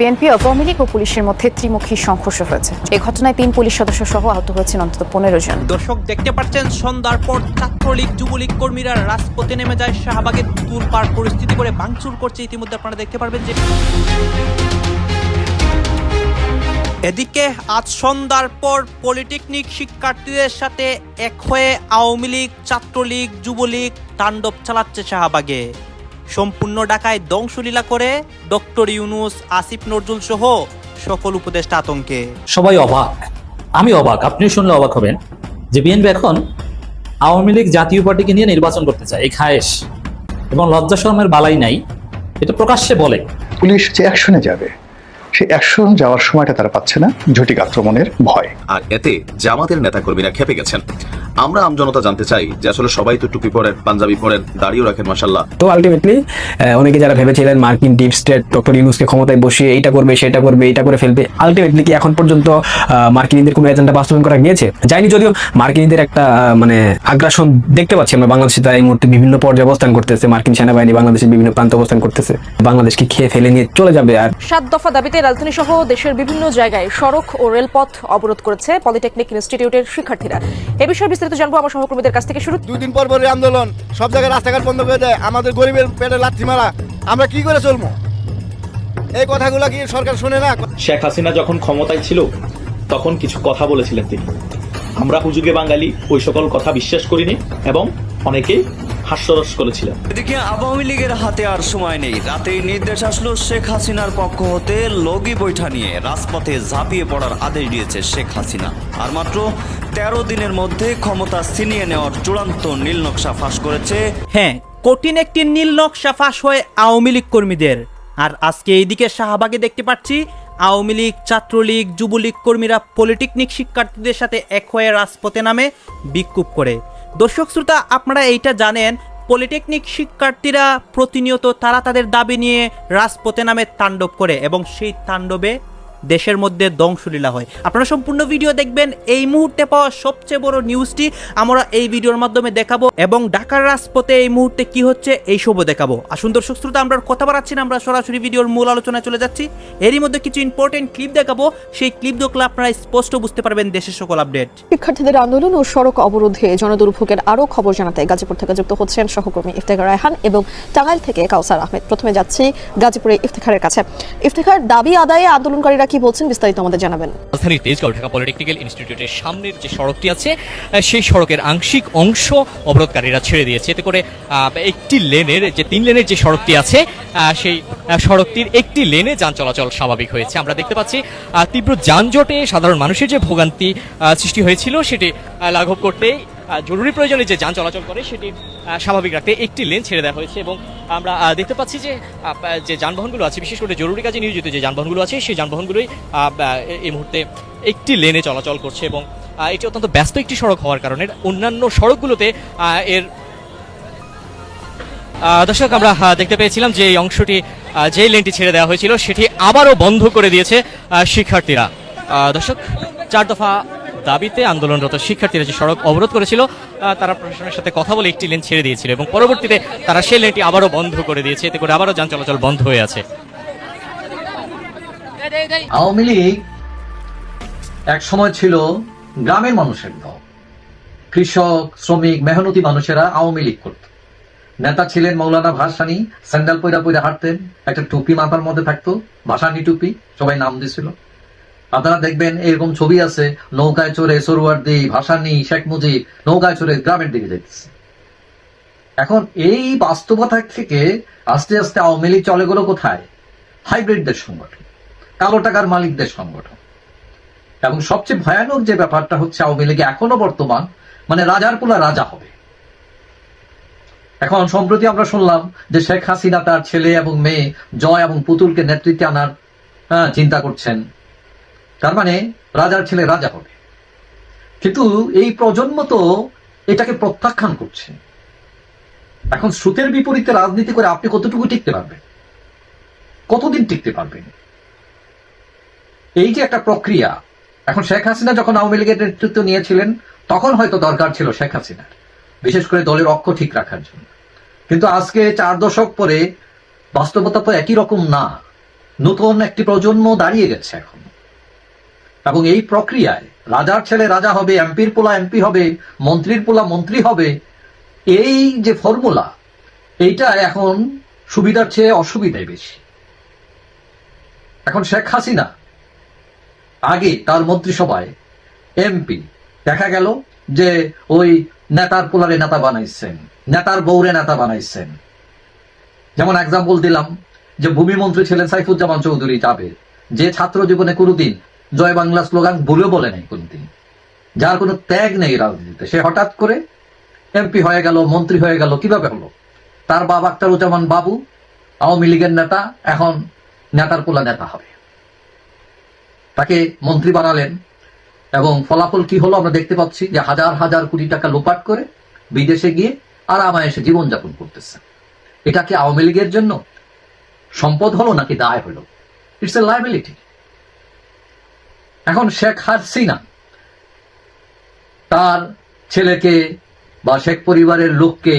BNP Awami League ও পুলিশের মধ্যে ত্রিমুখী সংঘর্ষ হয়েছে। এই ঘটনায় তিন পুলিশ সদস্য সহ আহত হয়েছেন অন্তত পনেরো জন। দর্শক, দেখতে পাচ্ছেন, সন্ধ্যার পর ছাত্রলীগ, যুবলীগ কর্মীরা রাজপথে নেমে যায় শাহবাগে তুলপার পরিস্থিতি করে ভাঙচুর করছে ইতিমধ্যে আপনারা দেখতে পারবেন যে এদিকে আজ সন্ধ্যার পর পলিটেকনিক শিক্ষার্থীদের সাথে এক হয়ে আওয়ামী লীগ, ছাত্রলীগ, যুবলীগ তাণ্ডব চালাচ্ছে শাহবাগে। সম্পূর্ণ ঢাকায় ধ্বংসলীলা করে ডক্টর ইউনুস আসিফ নজরুল সহ সকল উপদেষ্টা আতঙ্কে। সবাই অবাক। আমি অবাক। আপনি শুনলে অবাক হবেন যে বিএনপি এখন আওয়ামী লীগ জাতীয় পার্টিকে নিয়ে নির্বাচন করতে চায়। এই খায়েশ। এবং লজ্জা শর্মের বালাই নাই। এটা প্রকাশ্যে বলে। পুলিশ যে অ্যাকশনে যাবে সেই অ্যাকশন যাওয়ার সময়টা তারা পাচ্ছে না ঝটিক আক্রমণের ভয়। আর এতে জামাতের নেতাকর্মীরা খেপে গেছেন। আমরা আমজনতা জানতে চাই যে আসলে সবাই তো টুপি পরেন পাঞ্জাবি পরেন দাড়িও রাখেন মাসাল্লাহ তো আলটিমেটলি অনেকে যারা ভেবেছিলেন মার্কিন ডিপ স্টেট ডক্টর ইউনুসকে ক্ষমতায় বসিয়ে এইটা করবে সেটা করবে এটা করে ফেলবে আলটিমেটলি কি এখন পর্যন্ত আহ, মার্কিনীদের কোনো এজেন্ডা বাস্তবায়ন করা গিয়েছে? যায়নি যদিও মার্কিনীদের একটা মানে আগ্রাসন দেখতে পাচ্ছি আমরা। বাংলাদেশে তারা এই মুহূর্তে বিভিন্ন পর্যায়ে অবস্থান করতেছে মার্কিন সেনাবাহিনী বাংলাদেশের বিভিন্ন প্রান্ত অবস্থান করতেছে। বাংলাদেশকে খেয়ে ফেলে নিয়ে চলে যাবে আর সাত দফা দাবিতে রাজধানী সহ দেশের বিভিন্ন জায়গায় সড়ক ও রেলপথ অবরোধ করেছে পলিটেকনিক ইনস্টিটিউটের শিক্ষার্থীরা। এ বিষয়ে বিস্তারিত জানব আমার সহকর্মীদের কাছ থেকে শুরু। দুই দিন পর পরই আন্দোলন। সব জায়গায় রাস্তাঘাট বন্ধ করে দেয়। আমাদের গরিবের পেটে লাথি মারা। আমরা কি করে চলবো? এই কথাগুলো কি সরকার শুনে না? শেখ হাসিনা যখন ক্ষমতায় ছিল তখন কিছু কথা বলেছিলেন তিনি। আমরা হুজুগে বাঙালি ওই সকল কথা বিশ্বাস করিনি এবং অনেকেই হাস্যরস করেছিলেন এদিকে আওয়ামী লীগের হাতে আর সময় নেই। রাতেই নির্দেশ আসলো শেখ হাসিনার পক্ষ হতে লগি বৈঠা নিয়ে। রাজপথে ঝাঁপিয়ে পড়ার আদেশ দিয়েছে শেখ হাসিনা। আর মাত্র তেরো দিনের মধ্যে ক্ষমতা ছিনিয়ে নেওয়ার চূড়ান্ত নীলনকশা ফাঁস করেছে। হ্যাঁ কঠিন একটি নীল নকশা ফাঁস হয় আওয়ামী লীগ কর্মীদের। আর আজকে এইদিকে শাহবাগে দেখতে পাচ্ছি আওয়ামী লীগ ছাত্রলীগ যুবলীগ কর্মীরা পলিটেকনিক শিক্ষার্থীদের সাথে এক হয়ে রাজপথে নামে বিক্ষোভ করে। দর্শক শ্রোতা, আপনারা এইটা জানেন, পলিটেকনিক শিক্ষার্থীরা প্রতিনিয়ত তারা তাদের দাবি নিয়ে রাজপথে নামে তাণ্ডব করে এবং সেই তাণ্ডবে দেশের মধ্যে ধ্বংসলীলা হয়। আপনারা সম্পূর্ণ ভিডিও দেখবেন, এই মুহূর্তে পাওয়া সবচেয়ে বড় নিউজটি আমরা এই ভিডিওর মাধ্যমে দেখাবো এবং ঢাকার রাজপথে এই মুহূর্তে কি হচ্ছে এই সবও দেখাবো। আসুন দর্শক শ্রোতা, আমরা কথা বাড়াচ্ছি না, আমরা সরাসরি ভিডিওর মূল আলোচনায় চলে যাচ্ছি। এরই মধ্যে কিছু ইম্পর্টেন্ট ক্লিপ দেখাবো, সেই ক্লিপ দেখলে আপনারা স্পষ্ট বুঝতে পারবেন দেশের সকল আপডেট শিক্ষার্থীদের আন্দোলন ও সড়ক অবরোধে জনদুর্ভোগের আরও খবর জানাতে গাজীপুর থেকে যুক্ত হচ্ছেন সহকর্মী ইফতেখার রায়হান এবং টাঙ্গাইল থেকে কাউসার আহমেদ। প্রথমে যাচ্ছি গাজীপুরে ইফতেখারের কাছে। ইফতেখার দাবি আদায়ে আন্দোলনকারীরা কি বলছেন বিস্তারিত আমাদের জানাবেন। রাজধানীর তেজগাঁও ঢাকা পলিটেকনিক্যাল ইনস্টিটিউটের সামনের যে সড়কটি আছে সেই সড়কের আংশিক অংশ অবরোধকারীরা ছেড়ে দিয়েছে। এতে করে একটি লেনের যে তিন লেনের যে সড়কটি আছে সেই সড়কটির একটি লেনে যান চলাচল স্বাভাবিক হয়েছে। আমরা দেখতে পাচ্ছি তীব্র যানজটে সাধারণ মানুষের যে ভোগান্তি সৃষ্টি হয়েছিল, সেটি লাঘব করতে জরুরি প্রয়োজনে যে যান চলাচল করে, সেটি স্বাভাবিক রাখতে একটি লেন ছেড়ে দেওয়া হয়েছে এবং আমরা দেখতে পাচ্ছি যে যে যানবাহনগুলো আছে, বিশেষ করে জরুরি কাজে নিয়োজিত যে যানবাহনগুলো আছে, সেই যানবাহনগুলোই এই মুহূর্তে একটি লেনে চলাচল করছে এবং এটি অত্যন্ত ব্যস্ত একটি সড়ক হওয়ার কারণে অন্যান্য সড়কগুলোতে এর দর্শক, আমরা দেখতে পেয়েছিলাম যে এই অংশটি যে লেনটি ছেড়ে দেওয়া হয়েছিল, সেটি আবারও বন্ধ করে দিয়েছে শিক্ষার্থীরা। দর্শক, চার দফা দাবিতে আন্দোলনরত শিক্ষার্থীরা যে সড়ক অবরোধ করেছিল তারা প্রশাসনের সাথে কথা বলে একটি লেন ছেড়ে দিয়েছিল এবং পরবর্তীতে তারা সেই লেনটি আবারও বন্ধ করে দিয়েছে। এতে করে আবারও যান চলাচল বন্ধ হয়ে আছে। আওয়ামী লীগ এক সময় ছিল গ্রামের মানুষের দল। কৃষক, শ্রমিক, মেহনতি মানুষেরা আওয়ামী লীগ করত। নেতা ছিলেন মৌলানা ভাসানি, স্যান্ডেল পয়রা পয়রা হাঁটতেন, একটা টুপি মাথার মধ্যে থাকতো, ভাসানি টুপি, সবাই নাম দিছিল। আপনারা দেখবেন এরকম ছবি আছে নৌকায় চড়ে সরুয়ার্দি ভাসানি শেখ মুজিব নৌকায় চড়ে গ্রামের দিকে যেতেছে এখন এই বাস্তবতা থেকে আস্তে আস্তে আওয়ামী লীগ চলে গেল কোথায়? হাইব্রিডদের সংগঠন কালো টাকার মালিকদের সংগঠন। এবং সবচেয়ে ভয়ানক যে ব্যাপারটা হচ্ছে আওয়ামী লীগে এখনও বর্তমান মানে রাজার পোলা রাজা হবে। এখন সম্প্রতি আমরা শুনলাম যে শেখ হাসিনা তার ছেলে এবং মেয়ে জয় এবং পুতুলকে নেতৃত্বে আনার হ্যাঁ, চিন্তা করছেন। তার মানে রাজার ছেলে রাজা হবে। কিন্তু এই প্রজন্ম তো এটাকে প্রত্যাখ্যান করছে। এখন স্রোতের বিপরীতে রাজনীতি করে আপনি কতটুকু টিকতে পারবেন? কতদিন টিকতে পারবেন? এই যে একটা প্রক্রিয়া, এখন শেখ হাসিনা যখন আওয়ামী লীগের নেতৃত্ব নিয়েছিলেন, তখন হয়তো দরকার ছিল শেখ হাসিনার, বিশেষ করে দলের অক্ষ ঠিক রাখার জন্য। কিন্তু আজকে চার দশক পরে বাস্তবতা তো একই রকম না। নতুন একটি প্রজন্ম দাঁড়িয়ে গেছে এখন। এবং এই প্রক্রিয়ায় রাজার ছেলে রাজা হবে, এমপির পোলা এমপি হবে, মন্ত্রীর পোলা মন্ত্রী হবে, এই যে ফর্মুলা, এইটা এখন সুবিধার চেয়ে অসুবিধাই বেশি। এখন শেখ হাসিনা, আগে তার মন্ত্রিসভায় এমপি, দেখা গেল যে ওই নেতার পোলারে নেতা বানাইছেন, নেতার বৌরে নেতা বানাইছেন। যেমন এক্সাম্পল দিলাম যে ভূমিমন্ত্রী ছিলেন সাইফুজ্জামান চৌধুরী যাবে, যে ছাত্র জীবনে কোনোদিন জয় বাংলা স্লোগান ভুলেও বলে নাই কোনদিন। যার কোনো ত্যাগ নেই রাজনীতিতে। সে হঠাৎ করে এমপি হয়ে গেল, মন্ত্রী হয়ে গেল, কীভাবে হলো? তার বাবা আক্তারুজ্জামান বাবু, আওয়ামী লীগের নেতা, এখন নেতার পোলা নেতা হবে। তাকে মন্ত্রী বানালেন এবং ফলাফল কি হলো আমরা দেখতে পাচ্ছি যে হাজার হাজার কোটি টাকা লোপাট করে বিদেশে গিয়ে আরামায়েসে জীবনযাপন করতেছে। এটা কি আওয়ামী লীগের জন্য সম্পদ হলো নাকি দায় হলো? ইটস এ লাইবিলিটি এখন শেখ হাসিনা তার ছেলেকে বা শেখ পরিবারের লোককে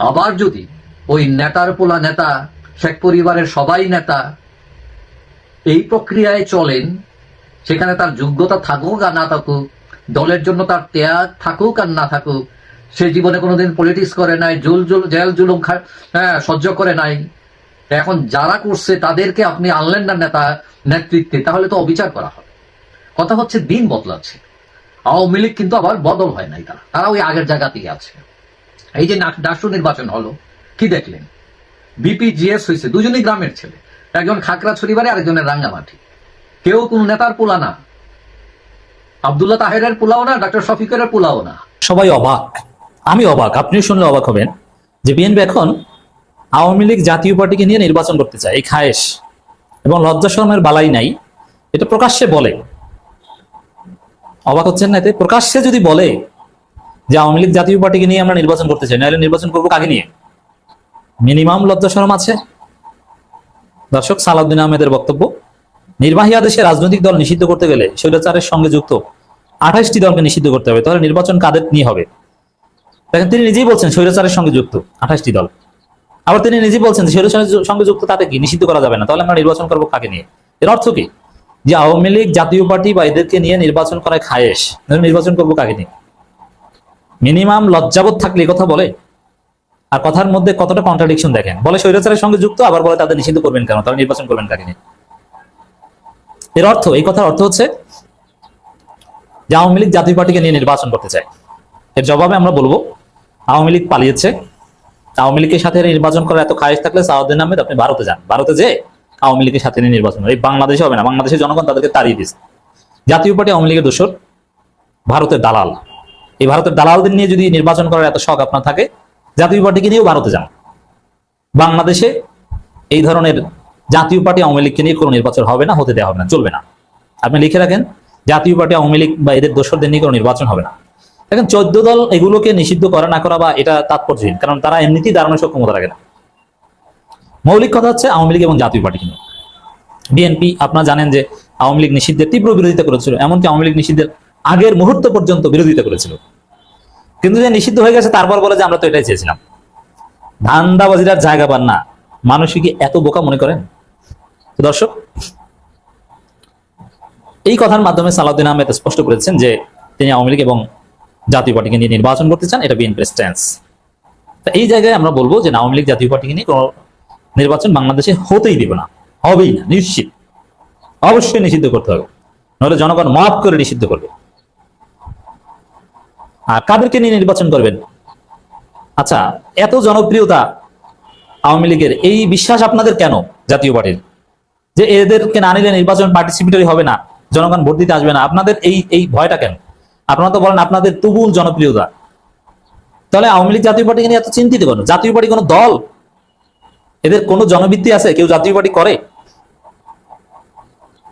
আবার যদি ওই নেতার পোলা নেতা শেখ পরিবারের সবাই নেতা এই প্রক্রিয়ায় চলেন সেখানে তার যোগ্যতা থাকুক আর না থাকুক দলের জন্য তার ত্যাগ থাকুক আর না থাকুক সে জীবনে কোনোদিন পলিটিক্স করে নাই জুল জুল জেল জুলুম হ্যাঁ, সহ্য করে নাই। এখন যারা করছে তাদেরকে আপনি আনলেন না নেতা নেতৃত্বে তাহলে তো অবিচার করা হবে। কথা হচ্ছে দিন বদলাচ্ছে। আওয়ামী লীগ কিন্তু আবার বদল হয় নাই তারা। তারা ওই আগের জায়গাতেই আছে। এই যে ডাকসু নির্বাচন হলো, কি দেখলেন? বিপিজিএস হয়েছে দুজনই গ্রামের ছেলে। একজন খাকড়াছড়ি বাড়ি, আরেকজনের রাঙ্গামাটি। কেউ কোন নেতার পোলা না। আবদুল্লাহ তাহেরের পোলাও না ডক্টর শফিকের পোলাও না। সবাই অবাক। আমি অবাক। আপনি শুনলে অবাক হবেন যে বিএনপি এখন আওয়ামী লীগ জাতীয় পার্টিকে নিয়ে নির্বাচন করতে চায়। এই খায়েশ। এবং লজ্জা শর্মের বালাই নাই। এটা প্রকাশ্যে বলে। অবাক হচ্ছেন না এতে? প্রকাশ্যে যদি বলে যে আওয়ামী লীগ জাতীয় পার্টিকে নিয়ে আমরা নির্বাচন করতে চাই, নাহলে নির্বাচন করব কাকে নিয়ে? মিনিমাম লজ্জা শরম আছে। দর্শক, সালাউদ্দিন আহমেদের বক্তব্য, নির্বাহী আদেশে রাজনৈতিক দল নিষিদ্ধ করতে গেলে স্বৈরাচারের সঙ্গে যুক্ত আঠাশটি দলকে নিষিদ্ধ করতে হবে, তাহলে নির্বাচন কাদের নিয়ে হবে? দেখেন, তিনি নিজেই বলছেন স্বৈরাচারের সঙ্গে যুক্ত আঠাশটি দল। আবার তিনি নিজেই বলছেন স্বৈরাচারের সঙ্গে যুক্ত তাতে কি? নিষিদ্ধ করা যাবে না, তাহলে আমরা নির্বাচন করব কাকে নিয়ে? এর অর্থ কি? যে আওয়ামী লীগ জাতীয় পার্টি বা এদেরকে নিয়ে নির্বাচন করায় তাহলে নির্বাচন করব কাকে নিয়ে? মিনিমাম লজ্জাবোধ থাকলে কথা বলে। আর কথার মধ্যে কতটা কন্ট্রাডিকশন দেখেন? বলে স্বৈরাচারের সঙ্গে যুক্ত, আবার বলে তাদের নিষিদ্ধ করবেন কেন? তারা নির্বাচন করবেন কাকে নিয়ে? এর অর্থ, এই কথার অর্থ হচ্ছে যে আওয়ামী লীগ জাতীয় পার্টিকে নিয়ে নির্বাচন করতে চায়। এর জবাবে আমরা বলব, আওয়ামী লীগ পালিয়েছে। আওয়ামী লীগের সাথে নির্বাচন করার এত খায়েশ থাকলে সাউদ্দিন আহমেদ আপনি ভারতে যান। ভারতে যে আওয়ামী লীগের সাথে নিয়ে নির্বাচন। এই বাংলাদেশে হবে না। বাংলাদেশের জনগণ তাদেরকে তাড়িয়ে দিচ্ছে জাতীয় পার্টি আওয়ামী লীগের দোষর ভারতের দালাল। এই ভারতের দালালদের নিয়ে যদি নির্বাচন করার এত শখ আপনার থাকে, জাতীয় পার্টিকে নিয়েও ভারতে যান। বাংলাদেশে এই ধরনের জাতীয় পার্টি আওয়ামী লীগকে নিয়ে কোনো নির্বাচন হবে না, হতে দেওয়া হবে না, চলবে না। আপনি লিখে রাখেন, জাতীয় পার্টি আওয়ামী লীগ বা এদের দোষরদের নিয়ে কোনো নির্বাচন হবে না। দেখেন, চোদ্দ দল এগুলোকে নিষিদ্ধ করা না করা বা এটা তাৎপর্যহীন, কারণ তারা এমনিতেই দাঁড়ানোর সক্ষমতা রাখে না। মৌলিক কথা হচ্ছে আওয়ামী লীগ এবং জাতীয় পার্টি নিয়ে বিএনপি, আপনারা জানেন যে আওয়ামী লীগ নিষিদ্ধের তীব্র বিরোধিতা করেছিল, এমনকি আওয়ামী লীগ নিষিদ্ধের আগের মুহূর্ত পর্যন্ত বিরোধিতা করেছিল। কিন্তু যে নিষিদ্ধ হয়ে গেছে, তারপর বলে যে আমরা তো এটাই চেয়েছিলাম। ধান্দাবাজির আর জায়গা পান না। মানুষ কি এত বোকা মনে করেন? দর্শক, এই কথার মাধ্যমে সালাউদ্দিন আহমেদ স্পষ্ট করেছেন যে তিনি আওয়ামী লীগ এবং জাতীয় পার্টিকে নিয়ে নির্বাচন করতে চান, এটা বিএনপির স্ট্যান্স এই জায়গায় আমরা বলব যে আওয়ামী লীগ জাতীয় পার্টিকে নিয়ে নির্বাচন বাংলাদেশে হতেই দিব না, হবেই না, নিশ্চিত। অবশ্যই নিষিদ্ধ করতে হবে নাহলে জনগণ মাফ করে নিষিদ্ধ করবে। আর কাদেরকে নিয়ে নির্বাচন করবেন? আচ্ছা এত জনপ্রিয়তা আওয়ামী লীগের, এই বিশ্বাস আপনাদের কেন জাতীয় পার্টির? যে এদেরকে না নিলে নির্বাচন পার্টিসিপেটরি হবে না, জনগণ ভোট দিতে আসবে না, আপনাদের এই এই ভয়টা কেন? আপনারা তো বলেন আপনাদের তুবুল জনপ্রিয়তা। তাহলে আওয়ামী লীগ জাতীয় পার্টিকে নিয়ে এত চিন্তিত কেন? জাতীয় পার্টি কোনো দল? এদের কোনো জনবৃত্তি আছে? কেউ জাতীয় পার্টি করে?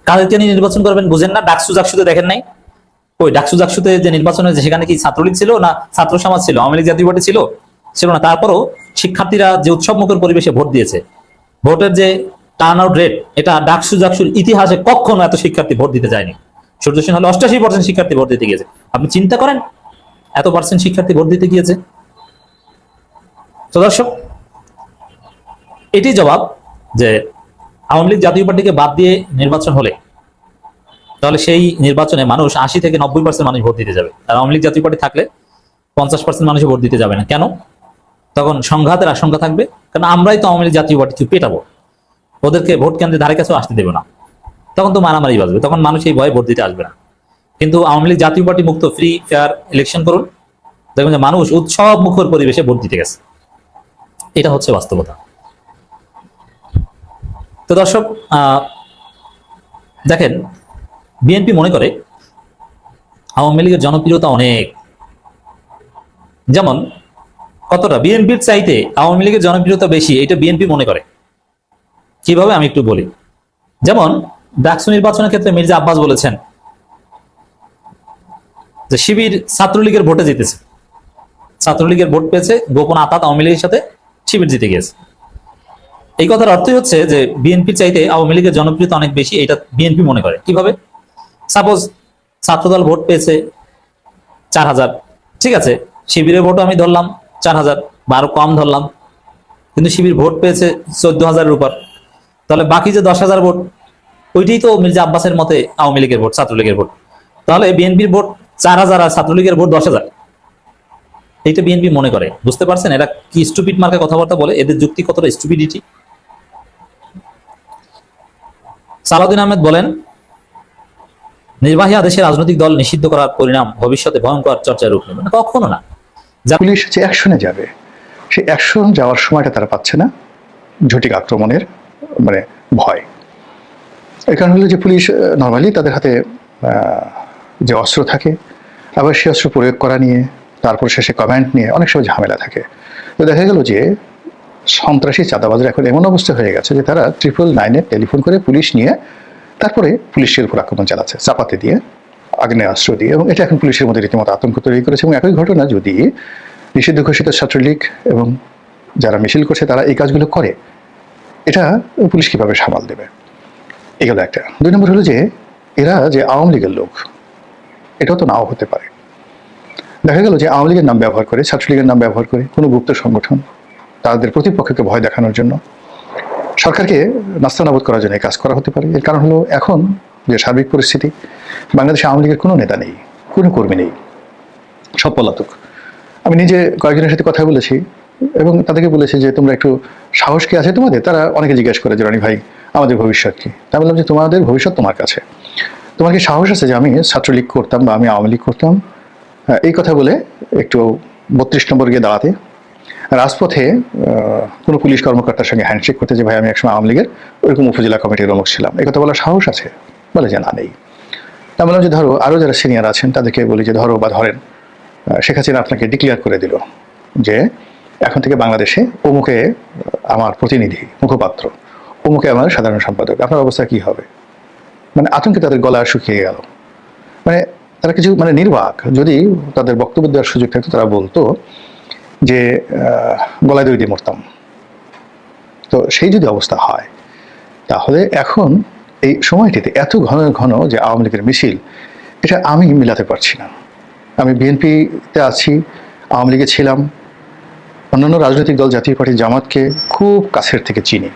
কাদেরকে নিয়ে নির্বাচন করবেন বুঝেন না। ডাকসু জাকসুতে দেখেন নাই? ওই ডাকসু জাকসুতে যে নির্বাচন হয়েছে সেখানে কি ছাত্রলীগ ছিল না ছাত্র সমাজ ছিল? আওয়ামী লীগ জাতীয় পার্টি ছিল? ছিল না। তারপরও শিক্ষার্থীরা যে উৎসব মুখর পরিবেশে ভোট দিয়েছে, ভোটের যে টার্ন আউট রেট এটা ডাকসু জাকসুর ইতিহাসে কখনো এত শিক্ষার্থী ভোট দিতে যায়নি। সূর্য সেন হলে অষ্টাশি পার্সেন্ট শিক্ষার্থী ভোট দিতে গিয়েছে। আপনি চিন্তা করেন, এত পার্সেন্ট শিক্ষার্থী ভোট দিতে গিয়েছে? তো দর্শক এটি জবাব যে আওয়ামী লীগ জাতীয় পার্টিকে বাদ দিয়ে নির্বাচন হলে, তাহলে সেই নির্বাচনে মানুষ আশি থেকে নব্বই পার্সেন্ট মানুষ ভোট দিতে যাবে। আর আওয়ামী লীগ জাতীয় পার্টি থাকলে পঞ্চাশ পার্সেন্ট মানুষ ভোট দিতে যাবে না। কেন? তখন সংঘাতের আশঙ্কা থাকবে। কারণ আমরাই তো আওয়ামী লীগ জাতীয় পার্টি পেটাবো। ওদেরকে ভোট কেন্দ্রে ধারে কাছেও আসতে দেবে না। তখন তো মারামারি বাজবে। তখন মানুষ এই ভয়ে ভোট দিতে আসবে না। কিন্তু আওয়ামী লীগ জাতীয় পার্টি মুক্ত ফ্রি ফেয়ার ইলেকশন করুন। দেখবেন যে মানুষ উৎসব মুখর পরিবেশে ভোট দিতে গেছে। এটা হচ্ছে বাস্তবতা। তো দর্শক দেখেন বিএনপি মনে করে আওয়ামী লীগের জনপ্রিয়তা অনেক। যেমন, কতটা? বিএনপির চাইতে আওয়ামী লীগের জনপ্রিয়তা বেশি, এটা বিএনপি মনে করে। কীভাবে আমি একটু বলি? যেমন, ডাকসু নির্বাচনের ক্ষেত্রে মির্জা আব্বাস বলেছেন যে, শিবির ছাত্রলীগের ভোটে জিতেছে। ছাত্রলীগের ভোট পেয়েছে গোপন আতাত আওয়ামী লীগের সাথে শিবির জিতে গিয়েছে। এই কথার অর্থই হচ্ছে যে বিএনপি চাইতে আওয়ামী লীগের জনপ্রিয়তা অনেক বেশি, এটা বিএনপি মনে করে। কীভাবে? সাপোজ ছাত্রদল ভোট পেয়েছে চার হাজার, ঠিক আছে? শিবিরের ভোটও আমি ধরলাম চার হাজার, বা আরও কম ধরলাম। কিন্তু শিবির ভোট পেয়েছে চোদ্দ হাজারের উপর তাহলে বাকি যে দশ হাজার ভোট, ওইটাই তো মির্জা আব্বাসের মতে আওয়ামী লীগের ভোট, ছাত্রলীগের ভোট। তাহলে বিএনপির ভোট চার হাজার আর ছাত্রলীগের ভোট দশ হাজার। এইটা বিএনপি মনে করে। বুঝতে পারছেন? এরা কি স্টুপিড মার্কে কথাবার্তা বলে? এদের যুক্তি কতটা স্টুপিডিটি সালাউদ্দিন আহমেদ বলেন, নির্বাহী আদেশে রাজনৈতিক দল নিষিদ্ধ করার পরিণাম ভবিষ্যতে ভয়ঙ্কর চর্চায় রূপ নেবে। কখনো না। পুলিশ যে অ্যাকশনে যাবে, সেই অ্যাকশন যাওয়ার সময়টা তারা পাচ্ছে না, ঝটিক আক্রমণের মানে ভয়। এই কারণ হলো যে পুলিশ নর্মালি তাদের হাতে যে অস্ত্র থাকে, আবার সেই অস্ত্র প্রয়োগ করা নিয়ে, তারপর শেষে কমেন্ট নিয়ে অনেক সময় ঝামেলা থাকে। তো দেখা গেল যে সন্ত্রাসী চাঁদাবাজরা এখন এমন অবস্থা হয়ে গেছে যে তারা ট্রিপল নাইনে টেলিফোন করে পুলিশ নিয়ে তারপরে পুলিশের উপর আক্রমণ চালাচ্ছে, চাপাতে দিয়ে আগ্নেয় অস্ত্র দিয়ে এবং এটা এখন পুলিশের মধ্যে রীতিমতো আতঙ্ক তৈরি করেছে এবং একই ঘটনা যদি নিষিদ্ধ ঘোষিত ছাত্রলীগ এবং যারা মিছিল করছে তারা এই কাজগুলো করে, এটা পুলিশ কীভাবে সামাল দেবে? এগুলো একটা। দুই নম্বর হলো যে এরা যে আওয়ামী লীগের লোক, এটাও তো নাও হতে পারে। দেখা গেল যে আওয়ামী লীগের নাম ব্যবহার করে, ছাত্রলীগের নাম ব্যবহার করে কোনো গুপ্ত সংগঠন তাদের প্রতিপক্ষকে ভয় দেখানোর জন্য। সরকারকে নাস্তানাবোধ করার জন্য এই কাজ করা হতে পারে। এর কারণ হলো এখন যে সার্বিক পরিস্থিতি, বাংলাদেশে আওয়ামী লীগের কোনো নেতা নেই, কোনো কর্মী নেই, সব পলাতক। আমি নিজে কয়েকজনের সাথে কথা বলেছি এবং তাদেরকে বলেছি যে, তোমরা একটু সাহস কি আছে তোমাদের? তারা অনেকে জিজ্ঞেস করে যে, রনি ভাই, আমাদের ভবিষ্যৎ কি? তা বললাম যে, তোমাদের ভবিষ্যৎ তোমার কাছে। তোমার কি সাহস আছে যে, আমি ছাত্রলীগ করতাম বা আমি আওয়ামী লীগ করতাম? এই কথা বলে একটু বত্রিশ নম্বর গিয়ে দাঁড়াতে রাজপথে কোনো পুলিশ কর্মকর্তার সঙ্গে হ্যান্ডশেক করতে যে, ভাই, আমি একসময় আওয়ামী লীগের ওইরকম উপজেলা কমিটির অমুক ছিলাম। এই কথা বলার সাহস আছে? বলে যে, না, নেই। তা বললাম যে, ধরো আরও যারা সিনিয়র আছেন, তাদেরকে বলি যে, ধরো বা ধরেন শেখ হাসিনা আপনাকে ডিক্লেয়ার করে দিল যে, এখন থেকে বাংলাদেশে অমুকে আমার প্রতিনিধি, মুখপাত্র, অমুকে আমার সাধারণ সম্পাদক, আপনার অবস্থা কি হবে? মানে আতঙ্কে তাদের গলা শুকিয়ে গেল। মানে তারা কিছু মানে নির্বাক, যদি তাদের বক্তব্য দেওয়ার সুযোগ থাকতো, তারা বলতো যে গলায় দই দিয়ে মরতাম। তো সেই যদি অবস্থা হয়, তাহলে এখন এই সময়টিতে এত ঘন ঘন যে আওয়ামী লীগের মিছিল, এটা আমি মিলাতে পারছি না। আমি বিএনপিতে আছি, আওয়ামী লীগে ছিলাম, অন্যান্য রাজনৈতিক দল, জাতীয় পার্টি, জামাতকে খুব কাছের থেকে চিনি।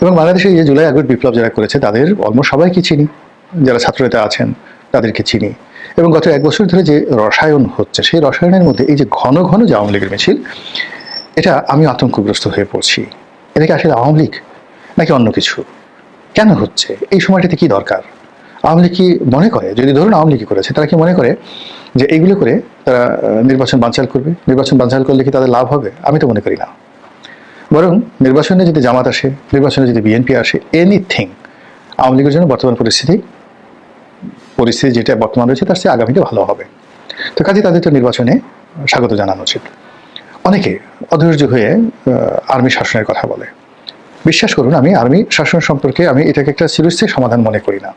এবং বাংলাদেশে যে জুলাই আগস্ট বিপ্লব যারা করেছে, তাদের অলমোস্ট সবাইকে চিনি। যারা ছাত্রনেতা আছেন, তাদেরকে চিনি। এবং গত এক বছর ধরে যে রসায়ন হচ্ছে, সেই রসায়নের মধ্যে এই যে ঘন ঘন যে আওয়ামী লীগের মিছিল, এটা আমি আতঙ্কগ্রস্ত হয়ে পড়ছি। এটা কি আসলে আওয়ামী লীগ নাকি অন্য কিছু? কেন হচ্ছে? এই সময়টাতে কি দরকার? আওয়ামী লীগ কি মনে করে? যদি ধরুন আওয়ামী লীগ করেছে, তারা কি মনে করে যে এইগুলো করে তারা নির্বাচন বানচাল করবে? নির্বাচন বানচাল করলে কি তাদের লাভ হবে? আমি তো মনে করি না। বরং নির্বাচনে যদি জামাত আসে, নির্বাচনে যদি বিএনপি আসে এনিথিং আওয়ামী লীগের জন্য বর্তমান পরিস্থিতি পরিস্থিতি যেটা বর্তমান রয়েছে, তার চেয়ে আগামীতে ভালো হবে। তো কাজে তাদের তো নির্বাচনে স্বাগত জানানো উচিত। অনেকে অধৈর্য হয়ে আর্মি শাসনের কথা বলে। বিশ্বাস করুন, আমি আর্মি শাসন সম্পর্কে আমি এটাকে একটা চিরস্থায়ী সমাধান মনে করি না।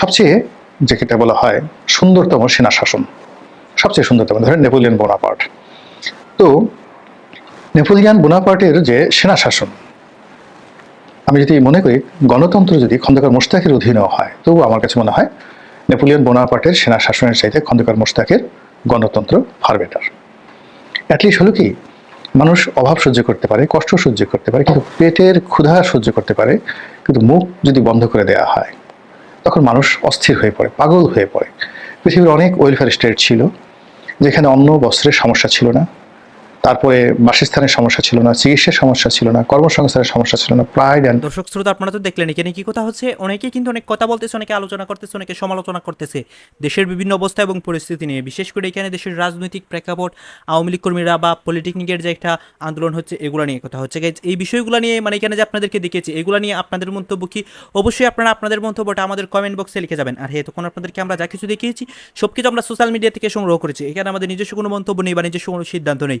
সবচেয়ে যেটা বলা হয় সুন্দরতম সেনা শাসন। সবচেয়ে সুন্দরতম, ধরেন নেপোলিয়ান বোনাপার্ট। তো নেপোলিয়ান বোনাপার্টের যে সেনা শাসন আমি যদি মনে করি, গণতন্ত্র যদি খন্দকার মোশতাকের অধীনেও হয় তবু আমার কাছে মনে হয় নেপোলিয়ন বোনাপার্টের সেনা শাসনের চাইতে খন্দকার মোশতাকের গণতন্ত্র ফার বেটার অ্যাটলিস্ট হলো কি, মানুষ অভাব সহ্য করতে পারে, কষ্ট সহ্য করতে পারে, কিন্তু পেটের ক্ষুধা সহ্য করতে পারে, কিন্তু মুখ যদি বন্ধ করে দেওয়া হয়, তখন মানুষ অস্থির হয়ে পড়ে, পাগল হয়ে পড়ে। পৃথিবীর অনেক ওয়েলফেয়ার স্টেট ছিল, যেখানে অন্ন, বস্ত্রের সমস্যা ছিল না। তারপরে বাসস্থানের সমস্যা ছিল না, চিকিৎসার সমস্যা ছিল না, কর্মসংস্থানের সমস্যা ছিল না প্রাইড অ্যান্ড দর্শক শ্রোতা, আপনারা তো দেখলেন, এখানে কি কথা হচ্ছে? অনেকে কিন্তু অনেক কথা বলতেছে, অনেকে আলোচনা করতেছে, অনেকে সমালোচনা করতেছে। দেশের বিভিন্ন অবস্থা এবং পরিস্থিতি নিয়ে, বিশেষ করে এখানে দেশের রাজনৈতিক প্রেক্ষাপট, আওয়ামী লীগ কর্মীরা বা পলিটেকনিকের যে একটা আন্দোলন হচ্ছে, এগুলো নিয়ে কথা হচ্ছে। এই বিষয়গুলো নিয়ে মানে এখানে যে আপনাদেরকে দেখেছি এগুলো নিয়ে আপনাদের মন্তব্য কি? অবশ্যই আপনারা আপনাদের মন্তব্যটা আমাদের কমেন্ট বক্সে লিখে যাবেন। আর হ্যাঁ তখন আপনাদেরকে আমরা যা কিছু দেখিয়েছি সব কিছু আমরা সোশ্যাল মিডিয়া থেকে সংগ্রহ করেছি। এখানে আমাদের নিজস্ব কোনো মন্তব্য নেই বা নিজস্ব কোনো সিদ্ধান্ত নেই।